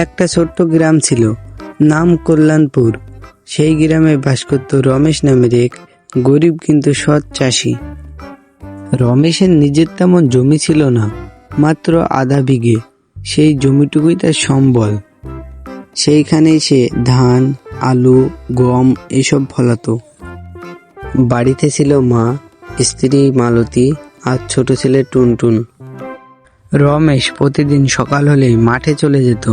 একটা ছোট্ট গ্রাম ছিল, নাম কল্যাণপুর। সেই গ্রামে বাস করত রমেশ নামের এক গরিব কিন্তু সৎ চাষি। রমেশের নিজের তেমন জমি ছিল না, মাত্র আধা বিঘে। সেই জমিটুকুই তার সম্বল। সেইখানেই সে ধান, আলু, গম এসব ফলাতো। বাড়িতে ছিল মা, স্ত্রী মালতী আর ছোট ছেলে টুনটুন। রমেশ প্রতিদিন সকাল হলেই মাঠে চলে যেত।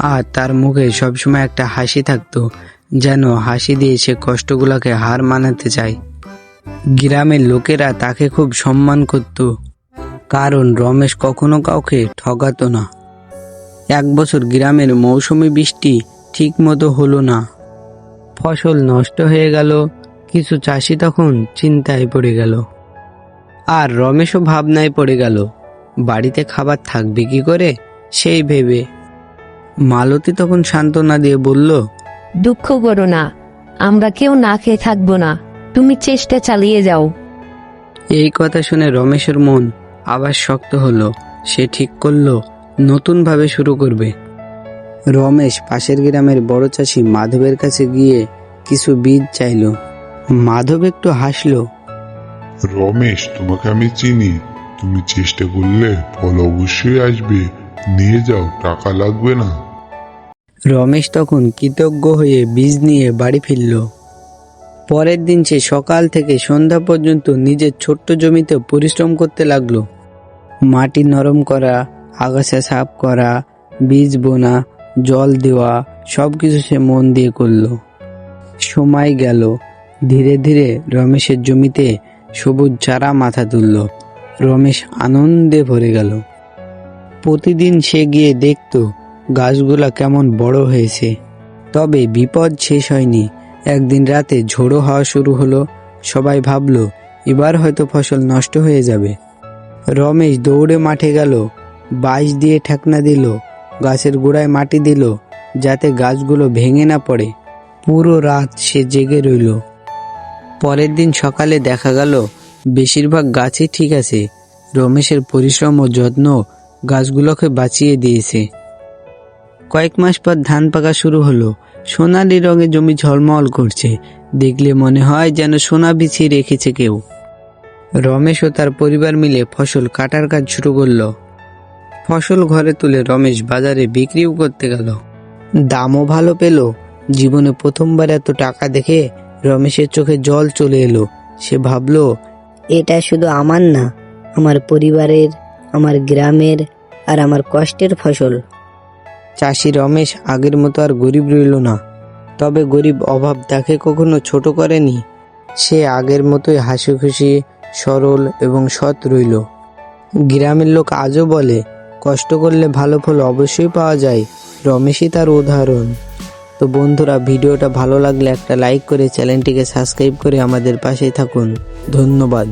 আর তার মুখে সবসময় একটা হাসি থাকতো, যেন হাসি দিয়ে সে কষ্টগুলোকে হার মানাতে চায়। গ্রামের লোকেরা তাকে খুব সম্মান করত, কারণ রমেশ কখনো কাউকে ঠগাতো না। এক বছর গ্রামের মৌসুমি বৃষ্টি ঠিক মতো হলো না। ফসল নষ্ট হয়ে গেল, কিছু চাষি তখন চিন্তায় পড়ে গেল। আর রমেশও ভাবনায় পড়ে গেল, বাড়িতে খাবার থাকবে কি করে, সেই ভেবে মালতী তখন সান্ত্বনা দিয়ে বলল দুঃখ করো না আমরা কেউ না খেয়ে থাকব না তুমি চেষ্টা চালিয়ে যাও। এই কথা শুনে রমেশের মন আবার শক্ত হলো। সে ঠিক করল নতুনভাবে শুরু করবে। রমেশ পাশের গ্রামের বড় চাষি মাধবের কাছে গিয়ে কিছু বীজ চাইলো। মাধব একটু হাসলো রমেশ তোমাকে আমি চিনি। তুমি চেষ্টা করলে ফল অবশ্যই আসবে। নিয়ে যাও টাকা লাগবে না। রমেশ তখন কৃতজ্ঞ হয়ে বীজ নিয়ে বাড়ি ফিরল। পরের দিন সে সকাল থেকে সন্ধ্যা পর্যন্ত নিজের ছোট্ট জমিতে পরিশ্রম করতে লাগল। মাটি নরম করা, আগাছা সাফ করা, বীজ বোনা, জল দেওয়া সব কিছু সে মন দিয়ে করল। সময় গেল। ধীরে ধীরে রমেশের জমিতে সবুজ চারা মাথা তুলল। রমেশ আনন্দে ভরে গেল। প্রতিদিন সে গিয়ে দেখতো গাছগুলা কেমন বড় হয়েছে। তবে বিপদ শেষ হয়নি। একদিন রাতে ঝোড়ো হওয়া শুরু হলো। সবাই ভাবলো, এবার হয়তো ফসল নষ্ট হয়ে যাবে। রমেশ দৌড়ে মাঠে গেল। বাইশ দিয়ে ঠেকনা দিল। গাছের গোড়ায় মাটি দিল, যাতে গাছগুলো ভেঙে না পড়ে। পুরো রাত সে জেগে রইল। পরের দিন সকালে দেখা গেল, বেশিরভাগ গাছই ঠিক আছে। রমেশের পরিশ্রম ও যত্ন গাছগুলোকে বাঁচিয়ে দিয়েছে। কয়েক মাস পর ধান পাকা শুরু হলো। সোনালি রঙে জমি ঝলমল করছে। দেখলে মনে হয় যেন সোনা বিছিয়ে রেখেছে কেউ। রমেশ ও তার পরিবার মিলে ফসল কাটার কাজ শুরু করল। ফসল ঘরে তুলে রমেশ বাজারে বিক্রিও করতে গেল। দামও ভালো পেল। জীবনে প্রথমবার এত টাকা দেখে রমেশের চোখে জল চলে এলো। সে ভাবলো, এটা শুধু আমার না, আমার পরিবারের, আমার গ্রামের আর আমার কষ্টের ফসল। চাষি রমেশ আগের মতো আর গরিব রইল না। তবে গরিব অভাব তাকে কখনো ছোট করেনি। সে আগের মতোই হাসি খুশি, সরল এবং সৎ রইল। গ্রামের লোক আজও বলে, কষ্ট করলে ভালো ফল অবশ্যই পাওয়া যায়। রমেশই তার উদাহরণ। তো বন্ধুরা, ভিডিওটা ভালো লাগলে একটা লাইক করে চ্যানেলটিকে সাবস্ক্রাইব করে আমাদের পাশেই থাকুন। ধন্যবাদ।